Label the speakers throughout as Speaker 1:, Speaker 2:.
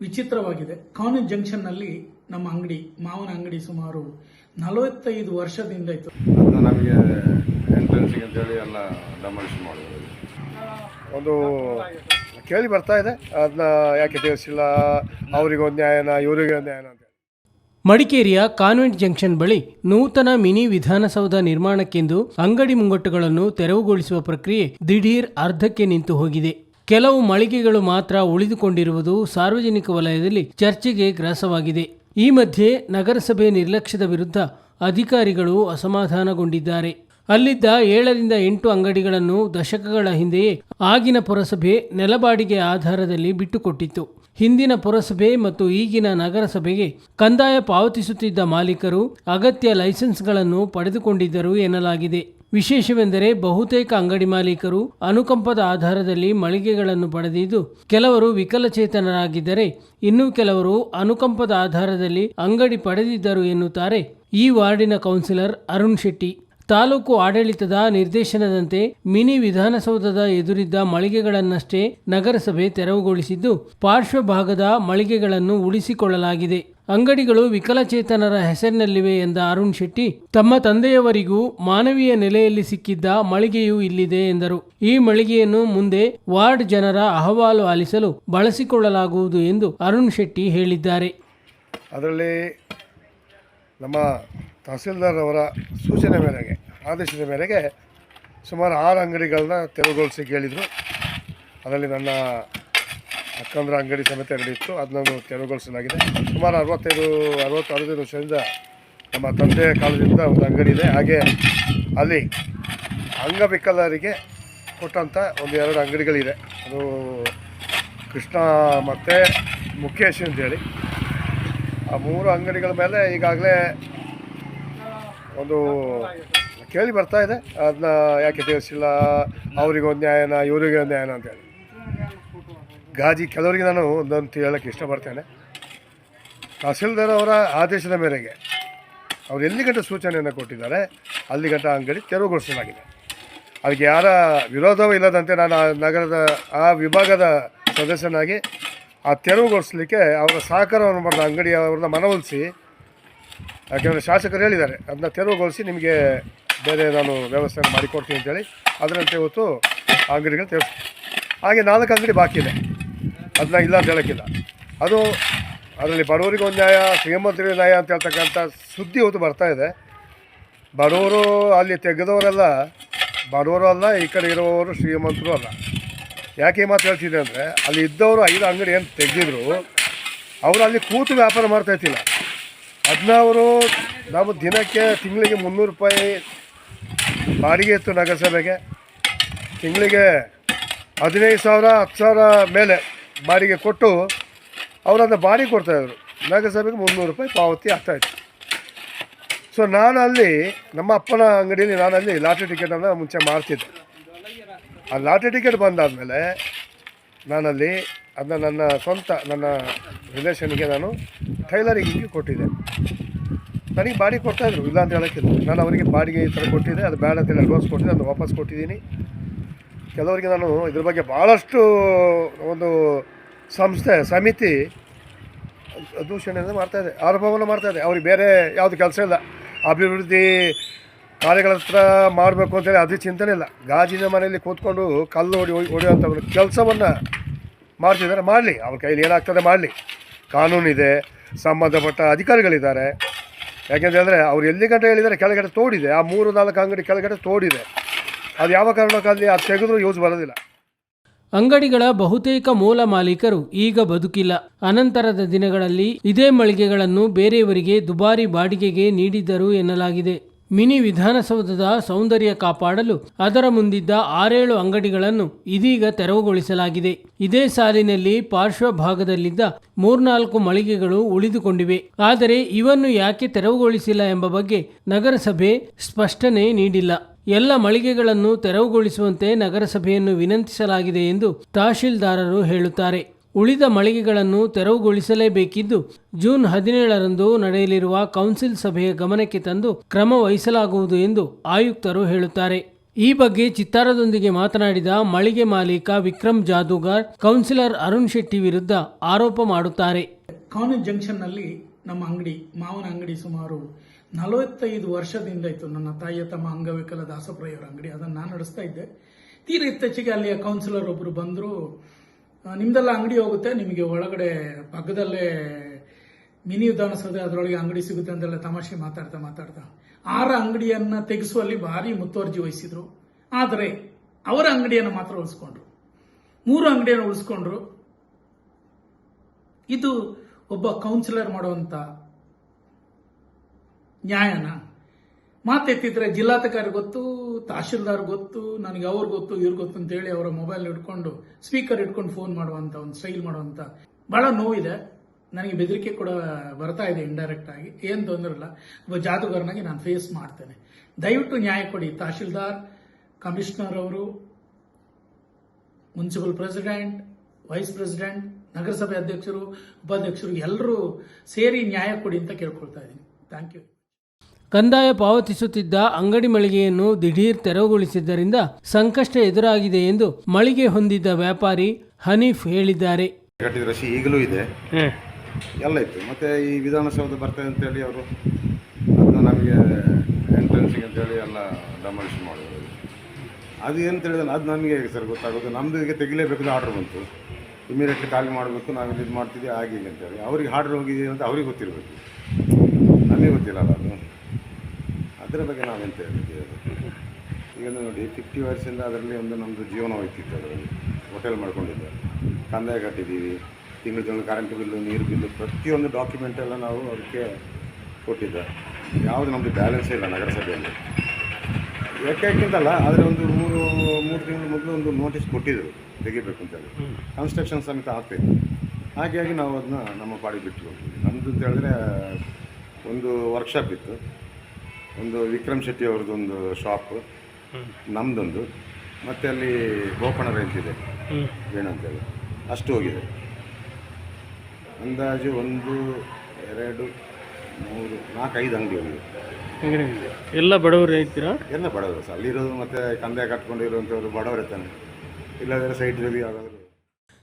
Speaker 1: ವಿಚಿತ್ರವಾಗಿದೆ. ಕಾನೂನ್ ಜಂಕ್ಷನ್ನಲ್ಲಿ ನಮ್ಮ ಅಂಗಡಿ ಮಾವನ ಅಂಗಡಿ ಸುಮಾರು ನಲವತ್ತೈದು ವರ್ಷದಿಂದ ಇತ್ತು.
Speaker 2: ಅದನ್ನ ನಮಗೆ ಎಂಟ್ರೆನ್ಸಿಗೆ ಅಂತೇಳಿ ಎಲ್ಲ ಡಮಾಲಿಷ್ ಮಾಡಿದ್ರು.
Speaker 3: ಒಂದು ಕೇಳಿ ಬರ್ತಾ ಇದೆ. ಅದನ್ನ ಯಾಕೆ ತಿಳಿಸಿಲ್ಲ ಅವರಿಗೊಂದು ನ್ಯಾಯನ ಇವರಿಗೆ ಒಂದು ನ್ಯಾಯನ ಅಂತ
Speaker 4: ಮಡಿಕೇರಿಯ ಕಾನ್ವೆಂಟ್ ಜಂಕ್ಷನ್ ಬಳಿ ನೂತನ ಮಿನಿ ವಿಧಾನಸೌಧ ನಿರ್ಮಾಣಕ್ಕೆಂದು ಅಂಗಡಿ ಮುಂಗಟ್ಟುಗಳನ್ನು ತೆರವುಗೊಳಿಸುವ ಪ್ರಕ್ರಿಯೆ ದಿಢೀರ್ ಅರ್ಧಕ್ಕೆ ನಿಂತು ಹೋಗಿದೆ. ಕೆಲವು ಮಳಿಗೆಗಳು ಮಾತ್ರ ಉಳಿದುಕೊಂಡಿರುವುದು ಸಾರ್ವಜನಿಕ ವಲಯದಲ್ಲಿ ಚರ್ಚೆಗೆ ಗ್ರಾಸವಾಗಿದೆ. ಈ ಮಧ್ಯೆ ನಗರಸಭೆ ನಿರ್ಲಕ್ಷ್ಯದ ವಿರುದ್ಧ ಅಧಿಕಾರಿಗಳು ಅಸಮಾಧಾನಗೊಂಡಿದ್ದಾರೆ. ಅಲ್ಲಿದ್ದ ಏಳರಿಂದ ಎಂಟು ಅಂಗಡಿಗಳನ್ನು ದಶಕಗಳ ಹಿಂದೆಯೇ ಆಗಿನ ಪುರಸಭೆ ನೆಲಬಾಡಿಗೆ ಆಧಾರದಲ್ಲಿ ಬಿಟ್ಟುಕೊಟ್ಟಿತ್ತು. ಹಿಂದಿನ ಪುರಸಭೆ ಮತ್ತು ಈಗಿನ ನಗರಸಭೆಗೆ ಕಂದಾಯ ಪಾವತಿಸುತ್ತಿದ್ದ ಮಾಲೀಕರು ಅಗತ್ಯ ಲೈಸೆನ್ಸ್ಗಳನ್ನು ಪಡೆದುಕೊಂಡಿದ್ದರು ಎನ್ನಲಾಗಿದೆ. ವಿಶೇಷವೆಂದರೆ ಬಹುತೇಕ ಅಂಗಡಿ ಮಾಲೀಕರು ಅನುಕಂಪದ ಆಧಾರದಲ್ಲಿ ಮಳಿಗೆಗಳನ್ನು ಪಡೆದಿದ್ದು ಕೆಲವರು ವಿಕಲಚೇತನರಾಗಿದ್ದರೆ ಇನ್ನು ಕೆಲವರು ಅನುಕಂಪದ ಆಧಾರದಲ್ಲಿ ಅಂಗಡಿ ಪಡೆದಿದ್ದರು ಎನ್ನುತ್ತಾರೆ. ಈ ವಾರ್ಡಿನ ಕೌನ್ಸಿಲರ್ ಅರುಣ್ ಶೆಟ್ಟಿ. ತಾಲೂಕು ಆಡಳಿತದ ನಿರ್ದೇಶನದಂತೆ ಮಿನಿ ವಿಧಾನಸೌಧದ ಎದುರಿದ್ದ ಮಳಿಗೆಗಳನ್ನಷ್ಟೇ ನಗರಸಭೆ ತೆರವುಗೊಳಿಸಿದ್ದು ಪಾರ್ಶ್ವಭಾಗದ ಮಳಿಗೆಗಳನ್ನು ಉಳಿಸಿಕೊಳ್ಳಲಾಗಿದೆ. ಅಂಗಡಿಗಳು ವಿಕಲಚೇತನರ ಹೆಸರಿನಲ್ಲಿವೆ ಎಂದ ಅರುಣ್ ಶೆಟ್ಟಿ, ತಮ್ಮ ತಂದೆಯವರಿಗೂ ಮಾನವೀಯ ನೆಲೆಯಲ್ಲಿ ಸಿಕ್ಕಿದ್ದ ಮಳಿಗೆಯೂ ಇಲ್ಲಿದೆ ಎಂದರು. ಈ ಮಳಿಗೆಯನ್ನು ಮುಂದೆ ವಾರ್ಡ್ ಜನರ ಅಹವಾಲು ಆಲಿಸಲು ಬಳಸಿಕೊಳ್ಳಲಾಗುವುದು ಎಂದು ಅರುಣ್ ಶೆಟ್ಟಿ ಹೇಳಿದ್ದಾರೆ.
Speaker 3: ಅದರಲ್ಲಿ ನಮ್ಮ ತಹಸೀಲ್ದಾರ್ ಅವರ ಸೂಚನೆ ಮೇರೆಗೆ, ಆದೇಶದ ಮೇರೆಗೆ ಸುಮಾರು ಆರು ಅಂಗಡಿಗಳನ್ನ ತೆರವುಗೊಳಿಸಿ ಕೇಳಿದರು. ಅದರಲ್ಲಿ ನನ್ನ ಅಕ್ಕಂದ್ರ ಅಂಗಡಿ ಸಮೇತ ಅಂಗಡಿ ಇತ್ತು ಅದನ್ನು ತೆರವುಗೊಳಿಸಲಾಗಿದೆ. ಸುಮಾರು ಅರವತ್ತೈದು, ಅರವತ್ತು ವರ್ಷದಿಂದ ನಮ್ಮ ತಂದೆಯ ಕಾಲದಿಂದ ಒಂದು ಅಂಗಡಿ ಇದೆ. ಹಾಗೆ ಅಲ್ಲಿ ಅಂಗವಿಕಲರಿಗೆ ಕೊಟ್ಟಂಥ ಒಂದು ಎರಡು ಅಂಗಡಿಗಳಿದೆ. ಅದು ಕೃಷ್ಣ ಮತ್ತು ಮುಖೇಶ್ ಅಂತೇಳಿ ಆ ಮೂರು ಅಂಗಡಿಗಳ ಮೇಲೆ ಈಗಾಗಲೇ ಒಂದು ಕೇಳಿ ಬರ್ತಾ ಇದೆ. ಅದನ್ನ ಯಾಕೆ ತಿಳಿಸಿಲ್ಲ? ಅವರಿಗೊಂದು ನ್ಯಾಯನ ಇವರಿಗೆ ಒಂದು ನ್ಯಾಯನ ಅಂತೇಳಿ ಗಾಜಿ ಕೆಲವರಿಗೆ ನಾನು ಒಂದಂತ ಹೇಳೋಕ್ಕೆ ಇಷ್ಟಪಡ್ತೇನೆ. ತಹಸೀಲ್ದಾರ್ ಅವರ ಆದೇಶದ ಮೇರೆಗೆ ಅವ್ರು ಎಲ್ಲಿ ಸೂಚನೆಯನ್ನು ಕೊಟ್ಟಿದ್ದಾರೆ, ಅಲ್ಲಿ ಗಂಟ ಅಂಗಡಿ ತೆರವುಗೊಳಿಸಲಾಗಿದೆ. ಅದಕ್ಕೆ ಯಾರ ವಿರೋಧವೂ ಇಲ್ಲದಂತೆ ನಾನು ಆ ನಗರದ, ಆ ವಿಭಾಗದ ಸದಸ್ಯನಾಗಿ ಆ ತೆರವುಗೊಳಿಸಲಿಕ್ಕೆ ಅವರ ಸಹಕಾರವನ್ನು ಮಾಡಿದ ಅಂಗಡಿ ಅವ್ರನ್ನ ಮನವೊಲಿಸಿ, ಯಾಕೆಂದರೆ ಶಾಸಕರು ಹೇಳಿದ್ದಾರೆ, ಅದನ್ನ ತೆರವುಗೊಳಿಸಿ ನಿಮಗೆ ಬೇರೆ ನಾನು ವ್ಯವಸ್ಥೆ ಮಾಡಿಕೊಡ್ತೀನಿ ಅಂತೇಳಿ. ಅದರಂತೆ ಇವತ್ತು ಅಂಗಡಿಗಳು ತೆರವು ಹಾಗೆ ನಾಲ್ಕು ಅಂಗಡಿ ಬಾಕಿ ಇದೆ. ಅದನ್ನ ಇಲ್ಲ ಅಂತ ಹೇಳೋಕ್ಕಿಲ್ಲ. ಅದು ಅದರಲ್ಲಿ ಬಡವರಿಗೆ ಒಂದು ನ್ಯಾಯ, ಶ್ರೀಮಂತರಿಗೆ ನ್ಯಾಯ ಅಂತ ಹೇಳ್ತಕ್ಕಂಥ ಸುದ್ದಿ ಹೊತ್ತು ಬರ್ತಾ ಇದೆ. ಬಡವರು ಅಲ್ಲಿ ತೆಗೆದವರೆಲ್ಲ ಬಡವರು ಅಲ್ಲ, ಈ ಕಡೆ ಇರೋವರು ಶ್ರೀಮಂತರು ಅಲ್ಲ. ಯಾಕೆ ಮಾತು ಹೇಳ್ತಿದ್ದೆ ಅಂದರೆ, ಅಲ್ಲಿ ಇದ್ದವರು ಐದು ಅಂಗಡಿ ಏನು ತೆಗೆದಿದ್ರು, ಅವರು ಅಲ್ಲಿ ಕೂತು ವ್ಯಾಪಾರ ಮಾಡ್ತಾ ಇರ್ತಿಲ್ಲ ಅದನ್ನ ಅವರು ನಾವು ದಿನಕ್ಕೆ ತಿಂಗಳಿಗೆ ಮುನ್ನೂರು ರೂಪಾಯಿ ಬಾಡಿಗೆ ಇತ್ತು ನಗರಸಭೆಗೆ. ತಿಂಗಳಿಗೆ ಹದಿನೈದು ಸಾವಿರ, ಹತ್ತು ಸಾವಿರ ಮೇಲೆ ಬಾಡಿಗೆ ಕೊಟ್ಟು ಅವರು ಬಾಡಿ ಬಾಡಿಗೆ ಕೊಡ್ತಾಯಿದ್ರು ನಗರಸಭೆಗೆ ಮುನ್ನೂರು ರೂಪಾಯಿ ಪಾವತಿ ಆಗ್ತಾಯಿತ್ತು ಸೊ ನಾನು ಅಲ್ಲಿ ನಮ್ಮ ಅಪ್ಪನ ಅಂಗಡಿಯಲ್ಲಿ ನಾನು ಅಲ್ಲಿ ಲಾಟ್ರಿ ಟಿಕೆಟನ್ನು ಮುಂಚೆ ಮಾಡ್ತಿದ್ದೆ ಆ ಲಾಟ್ರಿ ಟಿಕೆಟ್ ಬಂದಾದಮೇಲೆ ನಾನಲ್ಲಿ ಅದನ್ನ ನನ್ನ ಸ್ವಂತ ನನ್ನ ರಿಲೇಷನ್ಗೆ ನಾನು ಟೈಲರಿಂಗಿಗೆ ಕೊಟ್ಟಿದ್ದೆ. ನನಗೆ ಬಾಡಿಗೆ ಕೊಡ್ತಾಯಿದ್ರು ಇಲ್ಲ ಅಂತ ಹೇಳೋಕ್ಕಿಲ್ಲ. ನಾನು ಅವರಿಗೆ ಬಾಡಿಗೆ ಈ ಥರ ಕೊಟ್ಟಿದ್ದೆ, ಅದು ಬೇಡ ಅಂತೇಳಿ ಅಡ್ವಾನ್ಸ್ ಕೊಟ್ಟಿದ್ದೆ, ಅದನ್ನು ವಾಪಸ್ ಕೊಟ್ಟಿದ್ದೀನಿ. ಕೆಲವರಿಗೆ ನಾನು ಇದ್ರ ಬಗ್ಗೆ ಭಾಳಷ್ಟು ಒಂದು ಸಂಸ್ಥೆ, ಸಮಿತಿ ದೂಷಣೆಯನ್ನು ಮಾಡ್ತಾಯಿದೆ ಆರೋಪವನ್ನು ಇದೆ. ಅವ್ರಿಗೆ ಬೇರೆ ಯಾವುದು ಕೆಲಸ ಇಲ್ಲ. ಅಭಿವೃದ್ಧಿ ಕಾರ್ಯಗಳ ಹತ್ರ ಮಾಡಬೇಕು ಅಂತೇಳಿ ಅದು ಚಿಂತನೆ ಇಲ್ಲ. ಗಾಜಿನ ಮನೆಯಲ್ಲಿ ಕೂತ್ಕೊಂಡು ಕಲ್ಲು ಹೊಡಿ ಹೊಡೆಯುವಂಥ ಒಂದು ಕೆಲಸವನ್ನು ಮಾಡ್ತಿದ್ದಾರೆ. ಮಾಡಲಿ, ಅವ್ರ ಕೈಲಿ ಏನಾಗ್ತದೆ ಮಾಡಲಿ. ಕಾನೂನಿದೆ, ಸಂಬಂಧಪಟ್ಟ ಅಧಿಕಾರಿಗಳಿದ್ದಾರೆ. ಯಾಕೆಂತ ಹೇಳಿದ್ರೆ ಅವ್ರು ಎಲ್ಲಿ ಗಂಟೆ ಹೇಳಿದ್ದಾರೆ? ಕೆಳಗಡೆ ತೋಡಿದೆ. ಆ ಮೂರು ನಾಲ್ಕು ಅಂಗಡಿ ಕೆಳಗಡೆ ತೋಡಿದೆ. ಅದು ಯಾವ ಕಾರಣಕ್ಕಾಗಲಿ ಅದು ತೆಗೆದ್ರೂ ಯೂಸ್ ಬರೋದಿಲ್ಲ.
Speaker 4: ಅಂಗಡಿಗಳ ಬಹುತೇಕ ಮೂಲ ಮಾಲೀಕರು ಈಗ ಬದುಕಿಲ್ಲ. ಅನಂತರದ ದಿನಗಳಲ್ಲಿ ಇದೇ ಮಳಿಗೆಗಳನ್ನು ಬೇರೆಯವರಿಗೆ ದುಬಾರಿ ಬಾಡಿಗೆಗೆ ನೀಡಿದ್ದರು ಎನ್ನಲಾಗಿದೆ. ಮಿನಿ ವಿಧಾನಸೌಧದ ಸೌಂದರ್ಯ ಕಾಪಾಡಲು ಅದರ ಮುಂದಿದ್ದ ಆರೇಳು ಅಂಗಡಿಗಳನ್ನು ಇದೀಗ ತೆರವುಗೊಳಿಸಲಾಗಿದೆ. ಇದೇ ಸಾಲಿನಲ್ಲಿ ಪಾರ್ಶ್ವಭಾಗದಲ್ಲಿದ್ದ ಮೂರ್ನಾಲ್ಕು ಮಳಿಗೆಗಳು ಉಳಿದುಕೊಂಡಿವೆ. ಆದರೆ ಇವನ್ನು ಯಾಕೆ ತೆರವುಗೊಳಿಸಿಲ್ಲ ಎಂಬ ಬಗ್ಗೆ ನಗರಸಭೆ ಸ್ಪಷ್ಟನೆ ನೀಡಿಲ್ಲ. ಎಲ್ಲ ಮಳಿಗೆಗಳನ್ನು ತೆರವುಗೊಳಿಸುವಂತೆ ನಗರಸಭೆಯನ್ನು ವಿನಂತಿಸಲಾಗಿದೆ ಎಂದು ತಹಶೀಲ್ದಾರರು ಹೇಳುತ್ತಾರೆ. ಉಳಿದ ಮಳಿಗೆಗಳನ್ನು ತೆರವುಗೊಳಿಸಲೇಬೇಕಿದ್ದು ಜೂನ್ ಹದಿನೇಳರಂದು ನಡೆಯಲಿರುವ ಕೌನ್ಸಿಲ್ ಸಭೆಯ ಗಮನಕ್ಕೆ ತಂದು ಕ್ರಮ ವಹಿಸಲಾಗುವುದು ಎಂದು ಆಯುಕ್ತರು ಹೇಳುತ್ತಾರೆ. ಈ ಬಗ್ಗೆ ಚಿತ್ತಾರದೊಂದಿಗೆ ಮಾತನಾಡಿದ ಮಳಿಗೆ ಮಾಲೀಕ ವಿಕ್ರಮ್ ಜಾದೂಗಾರ್, ಕೌನ್ಸಿಲರ್ ಅರುಣ್ ಶೆಟ್ಟಿ ವಿರುದ್ಧ ಆರೋಪ ಮಾಡುತ್ತಾರೆ.
Speaker 1: ಕಾನೂನು ಜಂಕ್ಷನ್ನಲ್ಲಿ ನಮ್ಮ ಅಂಗಡಿ, ಮಾವನ ಅಂಗಡಿ ಸುಮಾರು ನಲವತ್ತೈದು ವರ್ಷದಿಂದ ಇತ್ತು ನನ್ನ ತಾಯಿಯ ತಮ್ಮ ಅಂಗವಿಕಲ ದಾಸಪ್ರಯವರ ಅಂಗಡಿ. ಅದನ್ನು ನಾನು ನಡೆಸ್ತಾ ಇದ್ದೆ. ತೀರ ಇತ್ತೀಚೆಗೆ ಅಲ್ಲಿಯ ಕೌನ್ಸಿಲರ್ ಒಬ್ಬರು ಬಂದರು. ನಿಮ್ದೆಲ್ಲ ಅಂಗಡಿ ಹೋಗುತ್ತೆ, ನಿಮಗೆ ಒಳಗಡೆ ಪಕ್ಕದಲ್ಲೇ ಮಿನಿ ವಿಧಾನಸೌಧ ಅದರೊಳಗೆ ಅಂಗಡಿ ಸಿಗುತ್ತೆ ಅಂತೆಲ್ಲ ತಮಾಷೆ ಮಾತಾಡ್ತಾ ಮಾತಾಡ್ತಾ. ಆರ ಅಂಗಡಿಯನ್ನ ತೆಗೆಸುವಲ್ಲಿ ಭಾರಿ ಮುತುವರ್ಜಿ ವಹಿಸಿದ್ರು. ಆದರೆ ಅವರ ಅಂಗಡಿಯನ್ನು ಮಾತ್ರ ಉಳಿಸ್ಕೊಂಡ್ರು. ಮೂರು ಅಂಗಡಿಯನ್ನು ಉಳಿಸ್ಕೊಂಡ್ರು. ಇದು ಒಬ್ಬ ಕೌನ್ಸಿಲರ್ ಮಾಡುವಂತ ನ್ಯಾಯನ. ಮಾತೆತ್ತಿದ್ರೆ ಜಿಲ್ಲಾಧಿಕಾರಿ ಗೊತ್ತು, ತಹಶೀಲ್ದಾರ್ ಗೊತ್ತು, ನನಗೆ ಅವ್ರು ಗೊತ್ತು, ಇವ್ರು ಗೊತ್ತು ಅಂತ ಹೇಳಿ ಅವರ ಮೊಬೈಲ್ ಇಟ್ಕೊಂಡು ಸ್ಪೀಕರ್ ಇಟ್ಕೊಂಡು ಫೋನ್ ಮಾಡುವಂತ, ಒಂದು ಸ್ಟೈಲ್ ಮಾಡುವಂತ ಬಹಳ ನೋವಿದೆ. ನನಗೆ ಬೆದರಿಕೆ ಕೂಡ ಬರ್ತಾ ಇದೆ ಇಂಡೈರೆಕ್ಟ್ ಆಗಿ. ಏನು ತೊಂದರೆ ಇಲ್ಲ. ಒಬ್ಬ ಜಾದುಗಾರನಾಗಿ ನಾನು ಫೇಸ್ ಮಾಡ್ತೇನೆ. ದಯವಿಟ್ಟು ನ್ಯಾಯ ಕೊಡಿ. ತಹಶೀಲ್ದಾರ್ ಕಮಿಷನರ್ ಅವರು ಮುನ್ಸಿಪಲ್ ಪ್ರೆಸಿಡೆಂಟ್ ವೈಸ್ ಪ್ರೆಸಿಡೆಂಟ್ ನಗರಸಭೆ ಅಧ್ಯಕ್ಷರು, ಉಪಾಧ್ಯಕ್ಷರು ಎಲ್ಲರೂ ಸೇರಿ ನ್ಯಾಯ ಕೊಡಿ ಅಂತ ಕೇಳ್ಕೊಳ್ತಾ ಇದ್ದೀನಿ. ಥ್ಯಾಂಕ್ ಯು
Speaker 4: ಕಂದಾಯ ಪಾವತಿಸುತ್ತಿದ್ದ ಅಂಗಡಿ ಮಳಿಗೆಯನ್ನು ದಿಢೀರ್ ತೆರವುಗೊಳಿಸಿದ್ದರಿಂದ ಸಂಕಷ್ಟ ಎದುರಾಗಿದೆ ಎಂದು ಮಳಿಗೆ ಹೊಂದಿದ್ದ ವ್ಯಾಪಾರಿ ಹನೀಫ್ ಹೇಳಿದ್ದಾರೆ.
Speaker 2: ಕಟ್ಟಿದ ರಶಿ ಈಗಲೂ ಇದೆ. ಎಲ್ಲ ಇತ್ತು. ಮತ್ತು ಈ ವಿಧಾನಸೌಧ ಬರ್ತದೆ ಅಂತೇಳಿ ಅವರು ಅದನ್ನ ನಮಗೆ ಎಂಟ್ರೆನ್ಸಿಗೆ ಅಂತೇಳಿ ಎಲ್ಲ ಡಮಾಲಿಷ್ ಮಾಡಿದ್ರು. ಅದು ಏನು ತಿಳಿದ್ರೆ ಅದು ನಮಗೆ ಹೇಗೆ ಸರ್ ಗೊತ್ತಾಗೋದು? ನಮ್ಮದು ಈಗ ತೆಗಿಲೇಬೇಕು ಆರ್ಡ್ರ್ ಬಂತು. ಇಮಿಡಿಯೇಟ್ಲಿ ಖಾಲಿ ಮಾಡಬೇಕು. ನಾವು ಇದು ಮಾಡ್ತಿದ್ದೀವಿ ಆಗಿಲ್ಲ ಅಂತ ಹೇಳಿ ಅವ್ರಿಗೆ ಆರ್ಡ್ರ್ ಹೋಗಿದೆ ಅಂತ ಅವ್ರಿಗೆ ಗೊತ್ತಿರಬೇಕು. ನಮಗೆ ಗೊತ್ತಿಲ್ಲಲ್ಲ ಅದು ಅದರ ಬಗ್ಗೆ ನಾವೆಂತ ಹೇಳಿದ್ದೆ ಈಗ ನೋಡಿ ಫಿಫ್ಟಿ ವರ್ಷದಿಂದ ಅದರಲ್ಲಿ ಒಂದು ನಮ್ಮದು ಜೀವನ ಹೋಗ್ತಿತ್ತು ಅದರಲ್ಲಿ ಹೋಟೆಲ್ ಮಾಡ್ಕೊಂಡಿದ್ದೆ. ಕಂದಾಯ ಕಟ್ಟಿದ್ದೀವಿ. ತಿಂಗಳು ತಿಂಗಳು ಕರೆಂಟ್ ಬಿಲ್ಲು ನೀರು ಬಿಲ್ಲು ಪ್ರತಿಯೊಂದು ಡಾಕ್ಯುಮೆಂಟ್ ಎಲ್ಲ ನಾವು ಅದಕ್ಕೆ ಕೊಟ್ಟಿದ್ದೆ. ಯಾವುದು ನಮ್ಮದು ಬ್ಯಾಲೆನ್ಸೇ ಇಲ್ಲ ನಗರಸಭೆಯಲ್ಲಿ. ಯಾಕೆಂತಲ್ಲ ಆದರೆ ಒಂದು ಮೂರು ಮೂರು ತಿಂಗಳು ಮೊದಲು ಒಂದು ನೋಟಿಸ್ ಕೊಟ್ಟಿದ್ದರು ತೆಗಿಬೇಕು ಅಂತೇಳಿ ಕನ್ಸ್ಟ್ರಕ್ಷನ್ ಸಮೇತ ಆಗ್ತಾಯಿತ್ತು ಹಾಗಾಗಿ ನಾವು ಅದನ್ನ ನಮ್ಮ ಪಾಡಿಗೆ ಬಿಟ್ಟು ಹೋಗ್ತೀವಿ ನಮ್ಮದು ಅಂತ ಹೇಳಿದ್ರೆ ಒಂದು ವರ್ಕ್ಶಾಪ್ ಇತ್ತು. ಒಂದು ವಿಕ್ರಮ್ ಶೆಟ್ಟಿ ಅವ್ರದ್ದೊಂದು ಶಾಪ್ ನಮ್ಮದೊಂದು ಮತ್ತು ಅಲ್ಲಿ ಗೋಪಣ ರೇಂಜ್ ಇದೆ. ಏನಂತೇಳಿ ಅಷ್ಟು ಹೋಗಿದೆ. ಅಂದಾಜು ಒಂದು ಎರಡು ಮೂರು ನಾಲ್ಕು ಐದು ಅಂಗಡಿ ಹೋಗಿದೆ.
Speaker 4: ಎಲ್ಲ ಬಡವರು ಹೇಳ್ತೀರಾ
Speaker 2: ಎಲ್ಲ ಬಡವರು ಸರ್. ಅಲ್ಲಿರೋದು ಮತ್ತು ಕಂದೆ ಕಟ್ಕೊಂಡಿರುವಂಥವ್ರು ಬಡವರೇ ತಾನೆ. ಇಲ್ಲದ್ರೆ ಸೈಟ್ ಇರೋದು ಯಾವುದಾದ್ರು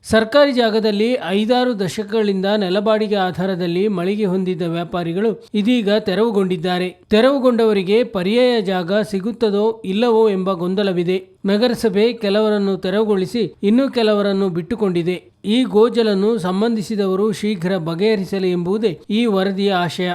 Speaker 4: ಸರ್ಕಾರಿ ಜಾಗದಲ್ಲಿ ಐದಾರು ದಶಕಗಳಿಂದ ನೆಲಬಾಡಿಗೆ ಆಧಾರದಲ್ಲಿ ಮಳಿಗೆ ಹೊಂದಿದ್ದ ವ್ಯಾಪಾರಿಗಳು ಇದೀಗ ತೆರವುಗೊಂಡಿದ್ದಾರೆ. ತೆರವುಗೊಂಡವರಿಗೆ ಪರ್ಯಾಯ ಜಾಗ ಸಿಗುತ್ತದೋ ಇಲ್ಲವೋ ಎಂಬ ಗೊಂದಲವಿದೆ. ನಗರಸಭೆ ಕೆಲವರನ್ನು ತೆರವುಗೊಳಿಸಿ ಇನ್ನೂ ಕೆಲವರನ್ನು ಬಿಟ್ಟುಕೊಂಡಿದೆ. ಈ ಗೋಜಲನ್ನು ಸಂಬಂಧಿಸಿದವರು ಶೀಘ್ರ ಬಗೆಹರಿಸಲಿ ಎಂಬುದೇ ಈ ವರದಿಯ ಆಶಯ.